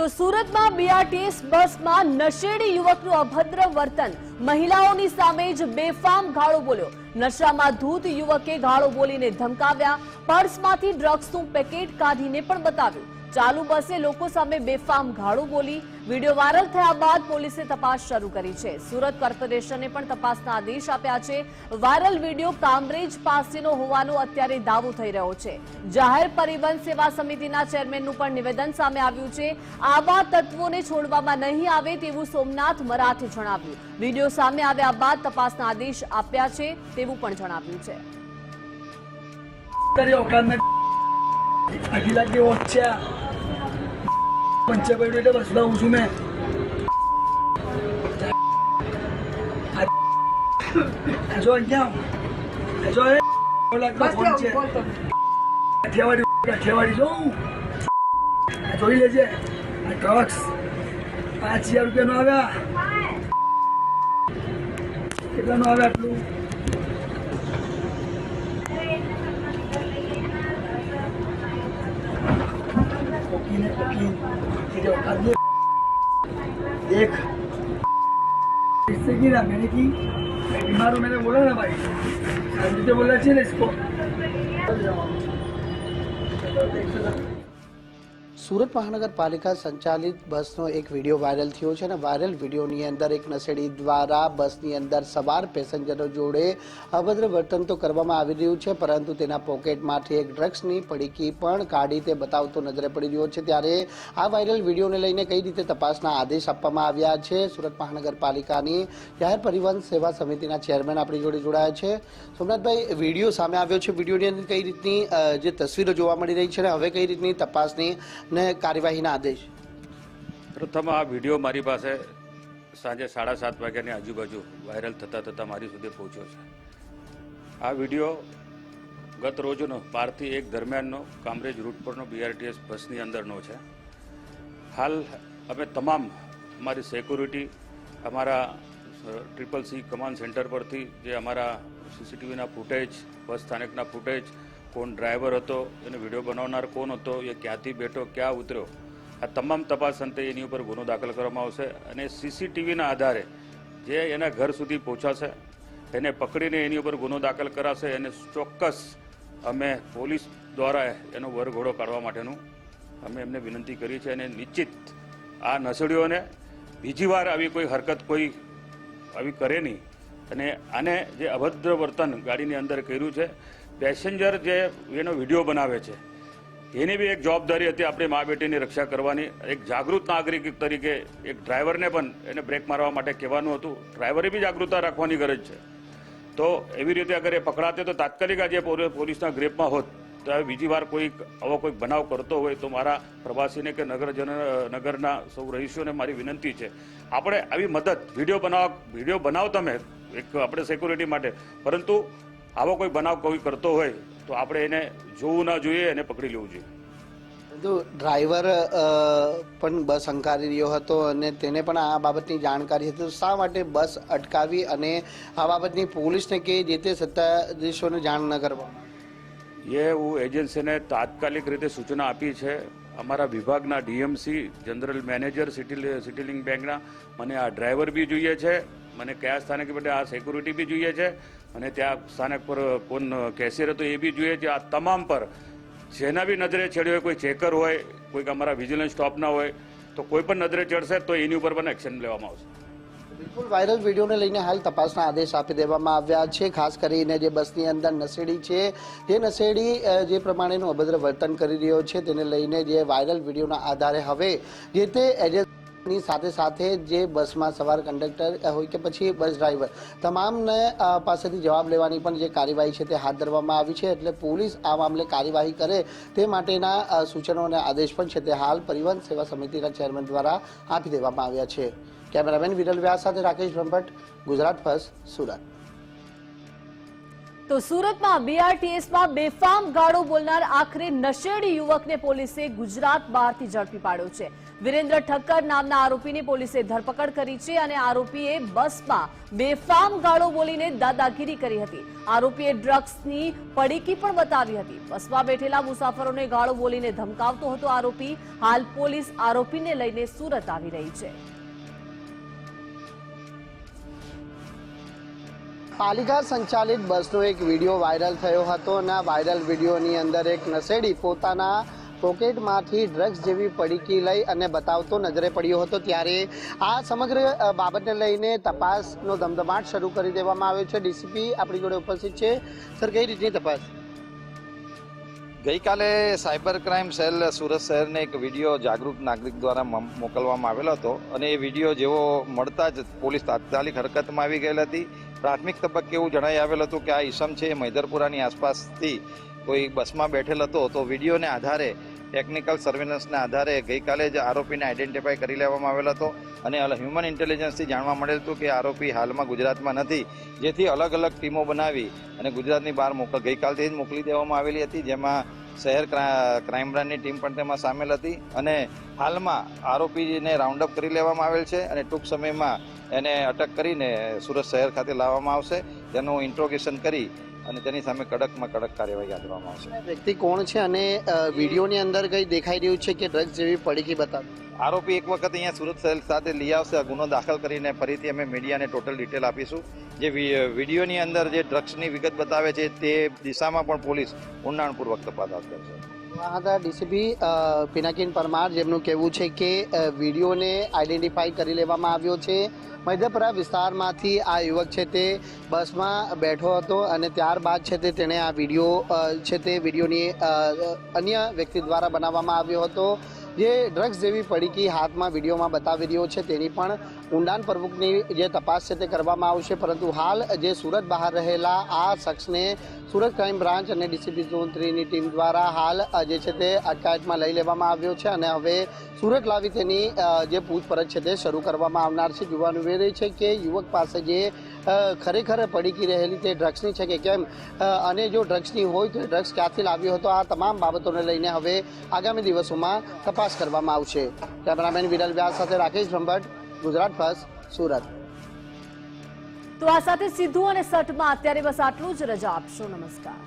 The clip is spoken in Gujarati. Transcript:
તો સુરતમાં બીઆરટીએસ બસમાં નશેડી યુવકનું અભદ્ર વર્તન. મહિલાઓની સામે જ બેફામ ગાળો બોલ્યો. નશામાં ધૂત યુવકે ગાળો બોલીને ધમકાવ્યા. પર્સમાંથી ડ્રગ્સનું પેકેટ કાઢીને પણ બતાવ્યું. ચાલુ બસે લોકો સામે બેફામ ગાળો બોલી. વીડિયો વાયરલ થયા બાદ પોલીસે તપાસ શરૂ કરી છે. સુરત કોર્પોરેશને પણ તપાસના આદેશ આપ્યા છે. વાયરલ વીડિયો કામરેજ પાસેનો હોવાનો અત્યારે દાવો થઈ રહ્યો છે. જાહેર પરિવહન સેવા સમિતિના ચેરમેનનું પણ નિવેદન સામે આવ્યું છે. આવા તત્વોને છોડવામાં નહીં આવે તેવું સોમનાથ મરાઠે જણાવ્યું. વીડિયો સામે આવ્યા બાદ તપાસના આદેશ આપ્યા છે તેવું પણ જણાવ્યું છે. જો અહીંયા. જો કાઠિયાવાડી કાઠિયાવાડી જોઉં જોઈ લેજે. ડ્રગ્સ પાંચ હજાર રૂપિયાનો આવ્યા. કેટલાનો આવ્યા આટલું कोकीन है कोकीन तेरे औकात में देख इससे की ना मैंने की मैं बीमार हूँ मैंने बोला ना भाई शांति से बोलना चाहिए ना इसको સુરત મહાનગરપાલિકા સંચાલિત બસનો એક વીડિયો વાયરલ થયો છે અને વાયરલ વિડીયોની અંદર એક નશેડી દ્વારા બસની અંદર સવાર પેસેન્જરો જોડે અભદ્ર વર્તન તો કરવામાં આવી રહ્યું છે, પરંતુ તેના પોકેટમાંથી એક ડ્રગ્સની પડીકી પણ કાઢી તે બતાવતો નજરે પડી રહ્યો છે. ત્યારે આ વાયરલ વિડીયોને લઈને કઈ રીતે તપાસના આદેશ આપવામાં આવ્યા છે? સુરત મહાનગરપાલિકાની જાહેર પરિવહન સેવા સમિતિના ચેરમેન આપણી જોડે જોડાયા છે. સોમનાથભાઈ, વીડિયો સામે આવ્યો છે. વિડીયોની અંદર કઈ રીતની જે તસવીરો જોવા મળી રહી છે અને હવે કઈ રીતની તપાસની ને કાર્યવાહીના આદેશ. પ્રથમ આ વીડિયો મારી પાસે સાંજે સાડા સાત વાગ્યાની આજુબાજુ વાયરલ થતાં થતાં મારી સુધી પહોંચ્યો છે. આ વીડિયો ગત રોજનો, બારથી એક દરમિયાનનો, કામરેજ રૂટ પરનો બીઆરટીએસ બસની અંદરનો છે. હાલ અમે તમામ અમારી સિક્યુરિટી અમારા ટ્રિપલ સી કમાન્ડ સેન્ટર પરથી જે અમારા સીસીટીવીના ફૂટેજ બસ સ્થાનકના ફૂટેજ કોણ ડ્રાઈવર હતો, એને વીડિયો બનાવનાર કોણ હતો, એ ક્યાંથી બેઠો, ક્યાં ઉતર્યો, આ તમામ તપાસ અંતે એની ઉપર ગુનો દાખલ કરવામાં આવશે અને સીસીટીવીના આધારે જે એના ઘર સુધી પહોંચાશે એને પકડીને એની ઉપર ગુનો દાખલ કરાશે અને ચોક્કસ અમે પોલીસ દ્વારા એનો વરઘોડો કાઢવા માટેનું અમે એમને વિનંતી કરી છે અને નિશ્ચિત આ નસડીઓને બીજી વાર આવી કોઈ હરકત કોઈ આવી કરે નહીં. અને આને જે અભદ્ર વર્તન ગાડીની અંદર કર્યું છે પેસેન્જર જે એનો વીડિયો બનાવે છે, એની બી એક જવાબદારી હતી આપણી મા બેટીની રક્ષા કરવાની. એક જાગૃત નાગરિક તરીકે એક ડ્રાઈવરને પણ એને બ્રેક મારવા માટે કહેવાનું હતું. ડ્રાઈવરે બી જાગૃતતા રાખવાની ગરજ છે. તો એવી રીતે અગર એ પકડાતે તો તાત્કાલિક આજે પોલી- પોલીસના ગ્રેપમાં હોત. તો બીજી વાર કોઈક આવો કોઈક બનાવ કરતો હોય તો મારા પ્રવાસીને કે નગરજન નગરના સૌ રહીશોને મારી વિનંતી છે. આપણે આવી મદદ, વીડિયો બનાવ, વીડિયો બનાવો તમે એક આપણે સિક્યુરિટી માટે. પરંતુ આવો કોઈ બનાવ કોઈ કરતો હોય તો આપણે એને જોવું ના જોઈએ અને પકડી લેવું જોઈએ. જો ડ્રાઈવર પણ બસ હંકારી રહ્યો હતો અને તેને પણ આ બાબતની જાણકારી હતી તો શા માટે બસ અટકાવી અને આ બાબતની પોલીસને કે જે તે સત્તાધીશોને જાણ ન કરવા? એ હું એજન્સીને તાત્કાલિક રીતે સૂચના આપી છે. અમારા વિભાગના DMC general manager city Sitilink બેંકના મને આ ડ્રાઈવર બી જોઈએ છે મને કયા સ્થાને કે બેટા આ સિક્યુરિટી બી જોઈએ છે. અને ત્યાં સ્થાનક પર કોણ કેશિયર હતો, એ બી જોઈએ. છે આ તમામ પર જેના બી નજરે ચડ્યો હોય, કોઈ ચેકર હોય, કોઈક અમારા વિજિલન્સ સ્ટોપના હોય, તો કોઈ પણ નજરે ચડશે, તો એની ઉપર પણ એક્શન લેવામાં આવશે. બિલકુલ વાયરલ વિડીયોને લઈને હાલ તપાસના આદેશ આપી દેવામાં આવ્યા છે. ખાસ કરીને જે બસની અંદર નશેડી છે, જે નશેડી જે પ્રમાણેનું અભદ્ર વર્તન કરી રહ્યો છે, તેને લઈને જે વાયરલ વિડીયોના આધારે હવે જે તે એજન્ટની સાથે સાથે જે બસમાં સવાર કંડક્ટર હોય કે પછી બસ ડ્રાઈવર, તમામને પાસેથી જવાબ લેવાની પણ જે કાર્યવાહી છે તે હાથ ધરવામાં આવી છે. એટલે પોલીસ આ મામલે કાર્યવાહી કરે તે માટેના સૂચનો અને આદેશ પણ છે તે હાલ પરિવહન સેવા સમિતિના ચેરમેન દ્વારા આપી દેવામાં આવ્યા છે. કેમેરામેન વિરલ વ્યાસ સાથે રાકેશ બ્રહ્મભટ્ટ, ગુજરાત ફર્સ્ટ, સુરત. તો સુરતમાં બીઆરટીએસમાં બેફામ ગાળો બોલનાર આખરે નશેડી યુવકને પોલીસે ગુજરાત બહારથી ઝડપી પાડ્યો છે. વિરેન્દ્ર ઠક્કર નામના આરોપીની પોલીસે ધરપકડ કરી છે અને આરોપીએ બસમાં બેફામ ગાળો બોલીને દાદાગીરી કરી હતી. આરોપીએ ડ્રગ્સની પડીકી પણ બતાવી હતી. બસમાં બેઠેલા મુસાફરોને ગાળો બોલીને ધમકાવતો હતો આરોપી. હાલ પોલીસ આરોપીને લઈને સુરત આવી રહી છે. પાલિકા સંચાલિત બસનો એક વીડિયો વાયરલ થયો હતો અને આ વાયરલ વિડીયોની અંદર એક નશેડી પોતાના પોકેટમાંથી ડ્રગ્સ જેવી પડીકી લઈ અને બતાવતો નજરે પડ્યો હતો ત્યારે આ સમગ્ર બાબતને લઈને તપાસનો ધમધમાટ શરૂ કરી દેવામાં આવ્યો છે. ડીસીપી આપણી જોડે ઉપસ્થિત છે. સર, કઈ રીતની તપાસ? ગઈકાલે સાયબર ક્રાઇમ સેલ સુરત શહેરને એક વીડિયો જાગૃત નાગરિક દ્વારા મોકલવામાં આવેલો હતો. અને એ વીડિયો જેવો મળતા જ પોલીસ તાત્કાલિક હરકતમાં આવી ગયેલ હતી. પ્રાથમિક તબક્કે એવું જણાઈ આવેલ હતું કે આ ઈસમ છે એ મૈદરપુરાની આસપાસથી કોઈ બસમાં બેઠેલ હતો. તો વિડીયોને આધારે ટેકનિકલ સર્વેલન્સના આધારે ગઈકાલે જ આરોપીને આઈડેન્ટિફાઈ કરી લેવામાં આવેલ હતો અને હ્યુમન ઇન્ટેલિજન્સથી જાણવા મળેલ હતું કે આરોપી હાલમાં ગુજરાતમાં નથી. જેથી અલગ અલગ ટીમો બનાવી અને ગુજરાતની બહાર મોકલ ગઈકાલથી જ મોકલી દેવામાં આવેલી હતી, જેમાં શહેર ક્રાઇમ બ્રાન્ચની ટીમ પણ તેમાં સામેલ હતી અને હાલમાં આરોપીને રાઉન્ડ અપ કરી લેવામાં આવેલ છે અને ટૂંક સમયમાં એને અટક કરીને સુરત શહેર ખાતે લાવવામાં આવશે. તેનું ઇન્ટ્રોગેશન કરી અને તેની સામે કડકમાં કડક કાર્યવાહી હાથ ધરવામાં આવશે. વ્યક્તિ કોણ છે અને વિડીયોની અંદર કઈ દેખાઈ રહ્યું છે કે ડ્રગ્સ જેવી પડીકી બતાવી? આરોપી એક વખત અહીંયા સુરત શહેર સાથે લઈ આવશે. આ ગુનો દાખલ કરીને ફરીથી અમે મીડિયાને ટોટલ ડિટેલ આપીશું. જે વિડીયોની અંદર જે ડ્રગ્સની વિગત બતાવે છે તે દિશામાં પણ પોલીસ ઊંડાણપૂર્વક તપાસ હાથ ધરશે. હતા ડીસીપી પિનાકીન પરમાર, જેમનું કહેવું છે કે વિડીયોને આઈડેન્ટિફાઈ કરી લેવામાં આવ્યો છે. મધ્યપરા વિસ્તારમાંથી આ યુવક છે તે બસમાં બેઠો હતો અને ત્યારબાદ છે તે તેણે આ વીડિયો છે તે વિડીયોની અન્ય વ્યક્તિ દ્વારા બનાવવામાં આવ્યો હતો. જે ડ્રગ્સ જેવી પડીકી હાથમાં વિડીયોમાં બતાવી રહ્યો છે, તેની પણ ઊંડાણ પ્રમુખની જે તપાસ છે તે કરવામાં આવશે. પરંતુ હાલ જે સુરત બહાર રહેલા આ શખ્સને સુરત ક્રાઇમ બ્રાન્ચ અને ડીસીપી ઝોન થ્રીની ટીમ દ્વારા હાલ જે છે તે અટકાયતમાં લઈ લેવામાં આવ્યો છે અને હવે સુરત લાવી તેની જે પૂછપરછ છે તે શરૂ કરવામાં આવનાર છે. જોવાનું રહી છે કે યુવક પાસે જે ખરેખર પડીકી રહેલી તે ડ્રગ્સની છે કે કેમ અને જો ડ્રગ્સની હોય તો ડ્રગ્સ ક્યાંથી લાવ્યો હતો, આ તમામ બાબતોને લઈને હવે આગામી દિવસોમાં તપાસ કરવામાં આવશે. કેમેરામેન વિરલ વ્યાસ સાથે રાકેશ બ્રહ્મભટ્ટ ગુજરાત ફર્સ્ટ સુરત. તો આ સાથે સીધું અને સટમાં અત્યારે બસ આટલું જ. રજા આપશો. નમસ્કાર.